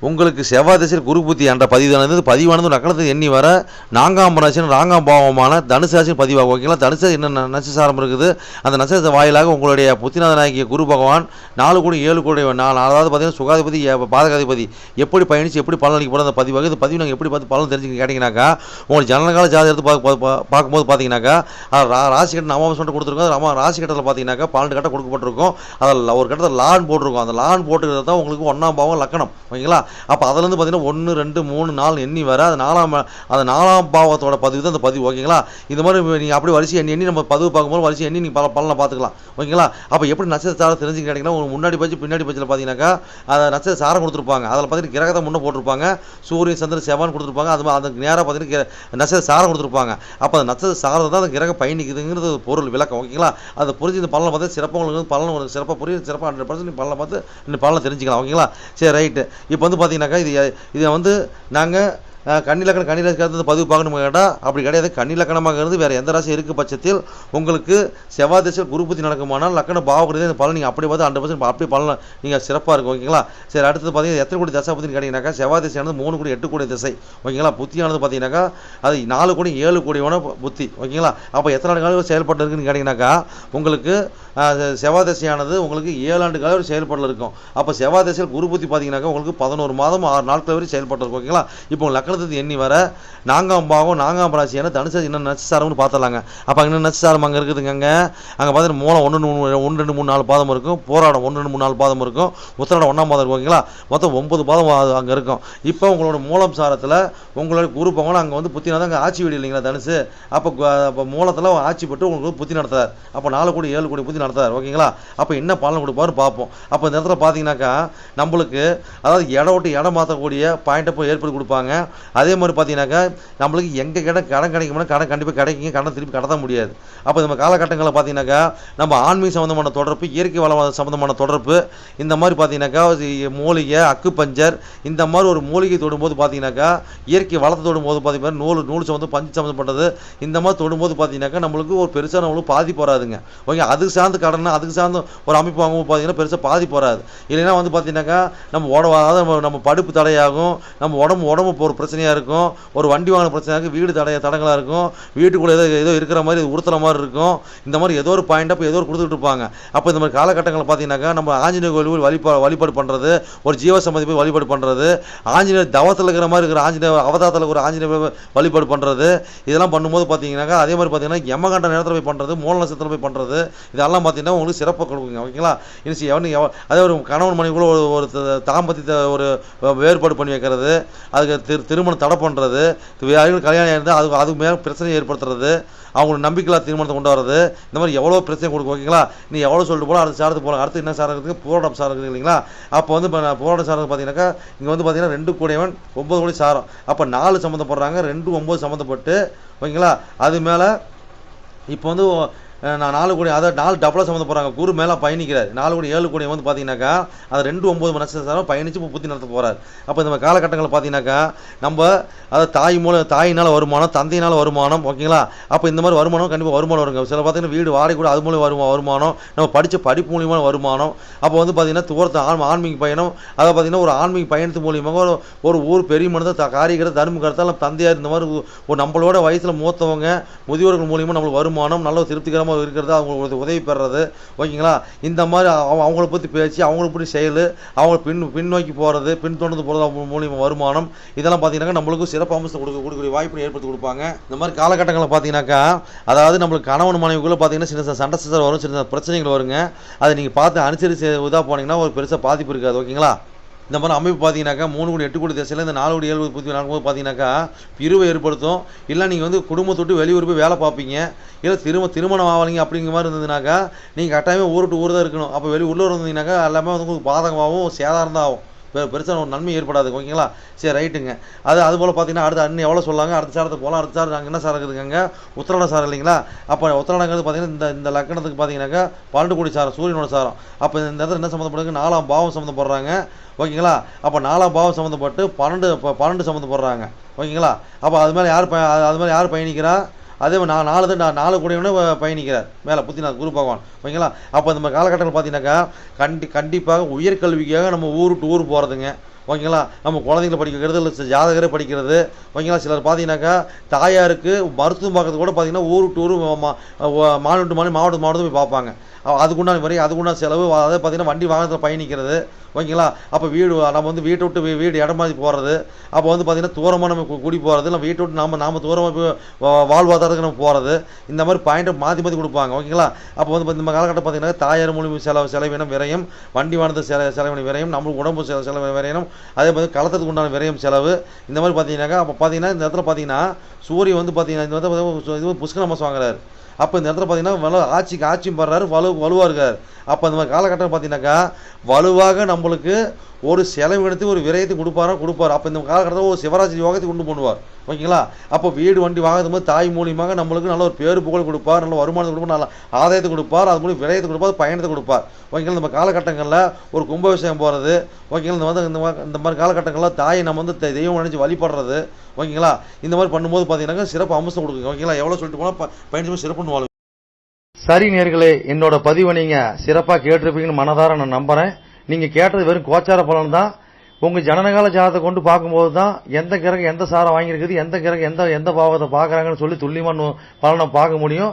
உங்களுக்கு செவ்வாய் திசையில் குரு புத்தி என்ற பதிவானது பதிவானது நக்கணத்தை எண்ணி வர நான்காம் ராசி நான்காம் பாவமான தனுசு பதிவாகும். ஓகேங்களா? தனுசு என்ன நட்சசாரம் இருக்குது. அந்த நட்சத்திர வாயிலாக உங்களுடைய புத்திநாதனாகிய குரு பகவான் நாலு கோடி ஏழு கோடி நாலு அதாவது பார்த்தீங்கன்னா சுகாதிபதி பாதகாதிபதி. எப்படி பயணித்து எப்படி பலனளிக்க போகிற அந்த பதிவாக? இந்த பதிவு நாங்கள் எப்படி பார்த்து பலன் தெரிஞ்சு கேட்டிங்கனாக்கா உங்களுக்கு ஜனனகால ஜாதகம் எடுத்து பார்க்க பார்க்கும்போது பார்த்தீங்கன்னாக்கா ரா- ராசி கட்டம் நவாம்சம் மட்டும் கொடுத்துருக்கோம். ராம ராசி கட்டத்தில் பார்த்தீங்கன்னாக்கா பன்னெண்டு கட்டம் கொடுக்கப்பட்டிருக்கும். அதில் ஒரு கட்டத்தில் லான் போட்டிருக்கும். அந்த லான் போட்டுக்கிறது தான் உங்களுக்கு ஒன்றாம் பாவம் லக்கணம். ஓகேங்களா? அப்போ அதுலேருந்து பார்த்தீங்கன்னா ஒன்று ரெண்டு மூணு நாலு எண்ணி வர அது நாலாம் அந்த நாலாம் பாவத்தோட பதிவு தான் அந்த பதிவு ஓகேங்களா? இது மாதிரி நீங்கள் அப்படி வரிசை எண்ணி எண்ணி நம்ம பதிவு பார்க்கும்போது வரிசை எண்ணி நீங்கள் பல பலனை பார்த்துக்கலாம் ஓகேங்களா? அப்போ எப்படி நட்சத்திர சாரம் தெரிஞ்சுக்க கேட்டிங்கன்னா உங்களுக்கு முன்னாடி பட்சம் பின்னாடி பட்சத்தில் பார்த்தீங்கன்னாக்கா அதை நட்சத்திர சாரம் கொடுத்துருப்பாங்க. அதில் பார்த்தீங்கன்னா கிரகத்தை முன்னே போட்டிருப்பாங்க. சூரியன் சந்திரன் செவன் கொடுத்துருப்பாங்க. அது மா- அதுக்கு நேராக பார்த்தீங்கன்னா கிர- நட்சத்திர சாரம் கொடுத்துருப்பாங்க. அப்போ அந்த நட்சத்திர சாரம் தான் அந்த கிரக பயணிக்குதுங்கிறது ஒரு பொருள் விளக்கம் ஓகேங்களா? அதை புரிஞ்சு இந்த பலனை பார்த்து சிறப்பாக உங்களுக்கு பலன் உங்களுக்கு சிறப்பாக புரியும் சிறப்பாக ஹண்ட்ரட் பர்சன்ட் பலனை பார்த்து இந்த பலனை தெரிஞ்சுக்கலாம் ஓகேங்களா? சரி ரைட்டு இப்போ வந்து பார்த்தீங்கன்னாக்கா இது இதை வந்து நாங்கள் கன்னிலக்கணம் கன்னிராசிக்காரத்து பதிவு பார்க்கணுமா கேட்டால் அப்படி கிடையாது. கன்னிலக்கணமாக இருந்து வேறு எந்த ராசி இருக்க பட்சத்தில் உங்களுக்கு செவ்வாய் திசையில் குருபுத்தி நடக்குமானால் லக்கண பாவகுருதி இந்த பலன் நீங்கள் அப்படி பார்த்து ஹண்ட்ரட் பர்சன்ட் அப்படி பலன் நீங்கள் சிறப்பாக இருக்கும் ஓகேங்களா? சரி அடுத்தது பார்த்தீங்கன்னா எத்தனை கோடி தசை பற்றினு கேட்டிங்கனாக்கா செவ்வாய் திசையானது மூணு கோடி எட்டு கோடி திசை ஓகேங்களா? புத்தியானது பார்த்தீங்கன்னாக்கா அது நாலு கோடி ஏழு கோடியான புத்தி ஓகேங்களா? அப்போ எத்தனை ஆண்டு காலம் செயல்பட்டு இருக்குன்னு கேட்டிங்கனாக்கா உங்களுக்கு செவ்வாய் திசையானது உங்களுக்கு ஏழு ஆண்டு காலம் வரை செயல்படல இருக்கும். அப்போ செவ்வாய் திசையில் குரு புத்தி பார்த்தீங்கன்னாக்கா உங்களுக்கு பதினோரு மாதம் ஆறு நாட்கள் வரை செயல்பட்டு இருக்கும் ஓகேங்களா? இப்போ லக்கணத்துக்கு எண்ணி வர பாகம் நாங்காம்பராச்சி நான்காம் ஏன்னா தனுசு என்ன நட்சசாரம்னு பார்த்துலாங்க அப்போ என்ன நட்சசாரம் அங்கே இருக்குதுங்க அங்கே. அங்கே பார்த்தீங்கன்னா மூலம் ஒன்று மூணு ஒன்று ரெண்டு மூணு நாலு பாதம் இருக்கும். போராடம் ஒன்று ரெண்டு மூணு நாலு பாதம் இருக்கும். உத்தராடம் ஒன்றாம் பாதம் இருக்கும் ஓகேங்களா? மொத்தம் ஒன்பது பாதம் அங்கே இருக்கும். இப்போ உங்களோட மூலம் சாரத்தில் உங்களோட குரு பகவான் அங்கே வந்து புத்தினா அங்கே ஆட்சி வீடு இல்லைங்களா தனுசு? அப்போ அப்போ மூலத்தில் ஆட்சி பெற்று உங்களுக்கு புத்தி நடத்துறார். அப்போ நாலு கோடி ஏழு கோடி புத்தி நடத்துறார் ஓகேங்களா? அப்போ என்ன பலன் கொடுப்பாரு பார்ப்போம். அப்போ இந்த இடத்துல பார்த்தீங்கன்னாக்கா நம்மளுக்கு அதாவது இடம் விட்டு இடம் மாற்றக்கூடிய பாயிண்ட்டை போய் ஏற்படுத்தி கொடுப்பாங்க. அதே மாதிரி பார்த்தீங்கன்னாக்கா நம்மளுக்கு எங்கே கடன் கடன் கிடைக்கும்னா கடன் கண்டிப்பாக கிடைக்குங்க கடன் திருப்பி கடத்த முடியாது. அப்போ நம்ம காலகட்டங்களில் பார்த்தீங்கன்னாக்கா நம்ம ஆன்மீக சம்மந்தமான தொடர்பு இயற்கை வளம் சம்மந்தமான தொடர்பு இந்த மாதிரி பார்த்தீங்கன்னாக்கா மூலிகை அக்கு பஞ்சர் இந்த மாதிரி ஒரு மூலிகை தொடும்போது பார்த்தீங்கன்னாக்கா இயற்கை வளத்தை தொடும்போது பார்த்தீங்கன்னா நூல் நூல் சம்மந்தம் பஞ்சு சம்மந்தப்பட்டது இந்த மாதிரி தொடும்போது பார்த்தீங்கன்னாக்கா நம்மளுக்கு ஒரு பெருசாக நம்மளுக்கு பாதிப்பு வராதுங்க ஓகே அதுக்கு சார்ந்து கடன் அதுக்கு சார்ந்து ஒரு அமைப்பு வாங்கும்போது பார்த்தீங்கன்னா பெருசாக பாதிப்பு வராது இல்லைன்னா வந்து பார்த்தீங்கன்னாக்கா நம்ம உடம்பு அதாவது நம்ம படுப்பு தடையாகும் நம்ம உடம்பு உடம்பு போகிற பிரச்சனை பிரச்சனையாக இருக்கும். ஒரு வண்டி வாங்கின பிரச்சனையாக இருக்கும் வீடு தடைய தடங்களாக இருக்கும். வீட்டுக்குள்ளே ஏதோ ஏதோ இருக்கிற மாதிரி உறுத்துற மாதிரி இருக்கும். இந்த மாதிரி ஏதோ ஒரு பாயிண்ட் அப்போ ஏதோ ஒரு கொடுத்துட்டு இருப்பாங்க. அப்போ இந்த மாதிரி காலகட்டங்களில் பார்த்தீங்கன்னாக்கா நம்ம ஆஞ்சநேயர் கோயில் வழிபா வழிபாடு பண்ணுறது ஒரு ஜீவசம்மதி போய் வழிபாடு பண்ணுறது ஆஞ்சநேயர் தவத்தில் இருக்கிற மாதிரி இருக்கிற ஆஞ்சநேயர் அவதாரத்தில் இருக்கிற ஆஞ்சநேயர் வழிபாடு பண்ணுறது இதெல்லாம் பண்ணும்போது பார்த்தீங்கன்னாக்கா அதே மாதிரி பார்த்தீங்கன்னா எமகண்ட நேரத்தில் போய் பண்ணுறது மூல நட்சத்திரம் போய் பண்ணுறது இதெல்லாம் பார்த்தீங்கன்னா உங்களுக்கு சிறப்பாக கொடுக்குங்க. ஓகேங்களா? இன்னும் எவனு அதே ஒரு கணவன் மனைவிக்குள்ள ஒரு ஒரு த- தாம்பத்தியத்தை ஒரு வேறுபாடு பண்ணி வைக்கிறது அதுக்கு திரு திருமணம் தடை பண்ணுறது யாருக்கும் கல்யாணம் இருந்தால் அது அதுக்கு மேலே பிரச்சனை ஏற்படுத்துறது. அவங்களோட நம்பிக்கையில்லா திருமணத்தை கொண்டு வரது. இந்த மாதிரி எவ்வளோ பிரச்சனை கொடுக்கும் ஓகேங்களா? நீ எவ்வளோ சொல்லிட்டு போல அடுத்த சாரத்துக்கு போகலாம். அடுத்து என்ன சாரம் இருக்குது போராட்டம் சாரம் இருக்குது இல்லைங்களா? அப்போ வந்து இப்போ போராட்டம் போராட்ட சாரம் பார்த்தீங்கன்னாக்கா இங்கே வந்து பார்த்தீங்கன்னா ரெண்டு கூடையவன் ஒம்பது கோடி சாரம். அப்போ நாலு சம்மந்தப்படுறாங்க ரெண்டு ஒம்பது சம்மந்தப்பட்டு ஓகேங்களா? அது மேலே இப்போ வந்து நான் நாலு கோடி அதாவது நாலு டபுளாக சம்மந்த போகிறாங்க குரு மேலே பயணிக்கிறார். நாலு கோடி ஏழு கோடி வந்து பார்த்தீங்கன்னாக்கா அது ரெண்டு ஒம்பது நட்சத்திரம் பயணித்து இப்போ புத்தி நடத்த போகிறார் அப்போ இந்த காலகட்டங்களில் பார்த்தீங்கன்னாக்கா நம்ம அதாவது தாய் மூலம் தாயினால் வருமானம் தந்தையினால் வருமானம் ஓகேங்களா? அப்போ இந்த மாதிரி வருமானம் கண்டிப்பாக வருமானம் வருங்க. சில பார்த்தீங்கன்னா வீடு வாடகை கூட அது மூலியம் வருமா வருமானம். நம்ம படித்த படிப்பு மூலியமான வருமானம். அப்போ வந்து பார்த்தீங்கன்னா தூரத்து ஆன் ஆன்மீக பயணம். அதை பார்த்தீங்கன்னா ஒரு ஆன்மீக பயணத்து மூலியமாக ஒரு ஒரு ஊர் பெரிய மனித த தர்ம கருத்தால் தந்தையார் இந்த மாதிரி ஒரு நம்மளோட வயசில் மூத்தவங்க முதியோர்கள் மூலியமாக நம்மளுக்கு வருமானம் நல்ல திருப்திகரமாக இருக்கிறது அவங்களுக்கு உதவி பெறுறது. ஓகேங்களா? இந்த மாதிரி அவங்க அவங்கள பற்றி பேச்சு அவங்கள பற்றி செயல் அவங்க பின் பின்னோக்கி போகிறது பின் தொடர்ந்து போகிறது அவங்க மூலியமாக வருமானம் இதெல்லாம் பார்த்தீங்கன்னா நம்மளுக்கும் சிறப்பு அம்சம் கொடுக்க கொடுக்கக்கூடிய வாய்ப்பு ஏற்படுத்தி கொடுப்பாங்க. இந்த மாதிரி காலகட்டங்களில் பார்த்தீங்கன்னாக்கா அதாவது நம்மளுக்கு கணவன் மனைவிக்குள்ளே பார்த்தீங்கன்னா சின்ன சின்ன சண்டை சிசர் வரும் சின்ன சின்ன பிரச்சனைகள் வருங்க. அதை நீங்கள் பார்த்து அனுசரித்து இதாக போனீங்கன்னா ஒரு பெருசாக பாதிப்பு இருக்காது. ஓகேங்களா? இந்த மாதிரி அமைப்பு பார்த்தீங்கன்னாக்கா மூணு கோடி எட்டு கோடி திசையில் இந்த நாலு கோடி ஏழு கோடி புத்தி நடக்கும்போது பார்த்தீங்கன்னாக்கா பிரிவை ஏற்படுத்தும். இல்லை நீங்கள் வந்து குடும்பத்தொட்டு வெளியூர் போய் வேலை பார்ப்பீங்க. இல்லை திரும்ப திருமணம் ஆகலைங்க அப்படிங்கிற மாதிரி இருந்ததுனாக்கா நீங்கள் கட்டாயமே ஊர் விட்டு ஊர் தான் இருக்கணும். அப்போ வெளி உள்ளூர் இருந்தீங்கன்னாக்கா எல்லாமே வந்து உங்களுக்கு பாதகமாகவும் சேதாரம் தான் ஆகும். பெருசாக ஒரு நன்மை ஏற்படாது ஓகேங்களா? சரி ரைட்டுங்க. அது அது போல் பார்த்தீங்கன்னா அடுத்து அண்ணன் எவ்வளோ சொல்லாங்க? அடுத்த சாரத்துக்கு போகலாம் அடுத்த சார் நாங்கள் என்ன சார் இருக்குதுங்க உத்திராட சார் இல்லைங்களா? அப்போ உத்திராடங்கிறது பார்த்தீங்கன்னா இந்த இந்த லக்கணத்துக்கு பார்த்தீங்கன்னாக்கா பன்னெண்டு கோடி சாரம் சூரியனோட சாரம். அப்போ இந்த இடத்துல என்ன சம்மந்தப்படுங்க நாலாம் பாவம் சம்மந்தப்படுறாங்க ஓகேங்களா? அப்போ நாலாம் பாவம் சம்மந்தப்பட்டு பன்னெண்டு பன்னெண்டு சம்மந்தப்படுறாங்க ஓகேங்களா? அப்போ அது மேலே யார் ப அது- அது மேலே யார் பயணிக்கிறா? அதே மாதிரி நான் நாலு தான் நான் நாலு கூடையவனே பயணிக்கிறார். மேலே புத்திநாத் குரு பகவான். ஓகேங்களா? அப்போ இந்த மாதிரி காலகட்டத்தில் பார்த்தீங்கன்னாக்கா கண்டி கண்டிப்பாக உயர்கல்விக்காக நம்ம ஊர் டூர் ஊர் போகிறதுங்க ஓகேங்களா? நம்ம குழந்தைங்களை படிக்கிறது இல்லை ஜாதகரே படிக்கிறது. ஓகேங்களா? சிலர் பார்த்தீங்கன்னாக்கா தாயாருக்கு மருத்துவம் பார்க்கறது கூட பார்த்தீங்கன்னா ஊர் டூர் மா- மாநிலம் மாநிலம் மாவட்டம் மாவட்டம் போய் பார்ப்பாங்க. அதுக்குண்டான முறை அதுக்குண்டான செலவு அதாவது பார்த்தீங்கன்னா வண்டி வாகனத்தில் பயணிக்கிறது ஓகேங்களா? அப்போ வீடு நம்ம வந்து வீட்டை விட்டு வீ- வீடு இடம் மாதிரி போகிறது அப்போ வந்து பார்த்திங்கன்னா தூரமாக நம்ம கு- போகிறது இல்லை வீட்டை விட்டு நாம் நாம் தூரமாக போய் வாழ்வாதாரத்துக்கு நம்ம போகிறது இந்த மாதிரி பாயிண்ட்டை மாற்றி மாற்றி கொடுப்பாங்க ஓகேங்களா? அப்போ வந்து இந்த காலகட்டம் பார்த்திங்கன்னா தாயார் மூலியம் செலவு செலவினம் விரயம் வண்டி வாகனத்து செல செலவின விரயம் நம்மளுக்கு உடம்பு செல செலவு விரயம் அதே மாதிரி களத்துக்கு உண்டான விரயம் செலவு இந்த மாதிரி பார்த்தீங்கன்னாக்கா அப்போ பார்த்தீங்கன்னா இந்த இடத்துல பார்த்தீங்கன்னா சூரியன் வந்து பார்த்தீங்கன்னா இந்த இடத்துல இது புஷ்கர மாதம் வாங்குறாரு. அப்போ இந்த இடத்துல பார்த்தீங்கன்னா வலு ஆட்சிக்கு ஆட்சியும் படுறாரு வலு வலுவாக இருக்கார் அப்போ அந்த மாதிரி காலகட்டம் பார்த்தீங்கன்னாக்கா வலுவாக நம்மளுக்கு ஒரு செலவு எடுத்து ஒரு விரயத்தை கொடுப்பாரோ கொடுப்பார். அப்போ இந்த காலகட்டத்தில் ஒரு சிவராஜ் யோகத்தை கொண்டு பண்ணுவார். ஓகேங்களா? அப்போ வீடு வண்டி வாங்குறது போது தாய் மூலியமாக நம்மளுக்கு நல்ல ஒரு பேரு புகழ் கொடுப்பார் நல்ல வருமானத்தை கொடுப்பார் நல்ல ஆதாயத்தை கொடுப்பார் அது மூலியம் விரயத்தை கொடுப்பார் பயணத்தை கொடுப்பார். ஓகேங்களா? நம்ம காலகட்டங்களில் ஒரு கும்பாபிஷேகம் போகிறது ஓகேங்களா? இந்த மாதிரி இந்த மாதிரி இந்த மாதிரி காலகட்டங்களில் தாயை நம்ம வந்து தெய்வம் நினைச்சு வழிபடுறது ஓகேங்களா? இந்த மாதிரி பண்ணும்போது பார்த்தீங்கன்னா சிறப்பு அம்சம் கொடுக்குங்க ஓகேங்களா? எவ்வளோ சொல்லிட்டு போனால் பயணிச்சு சிறப்புன்னு சரி நேர்களே என்னோட பதிவை நீங்க சிறப்பா கேட்டிருப்பீங்கன்னு மனதார நான் நம்புறேன். நீங்க கேட்டது வெறும் கோச்சார பலன் தான். உங்க ஜனனகால ஜாதகத்தை கொண்டு பார்க்கும்போது தான் எந்த கிரகம் எந்த சாரம் வாங்கியிருக்குது எந்த கிரகம் எந்த எந்த பாவத்தை பாக்குறாங்கன்னு சொல்லி துல்லியமான பலனை பார்க்க முடியும்.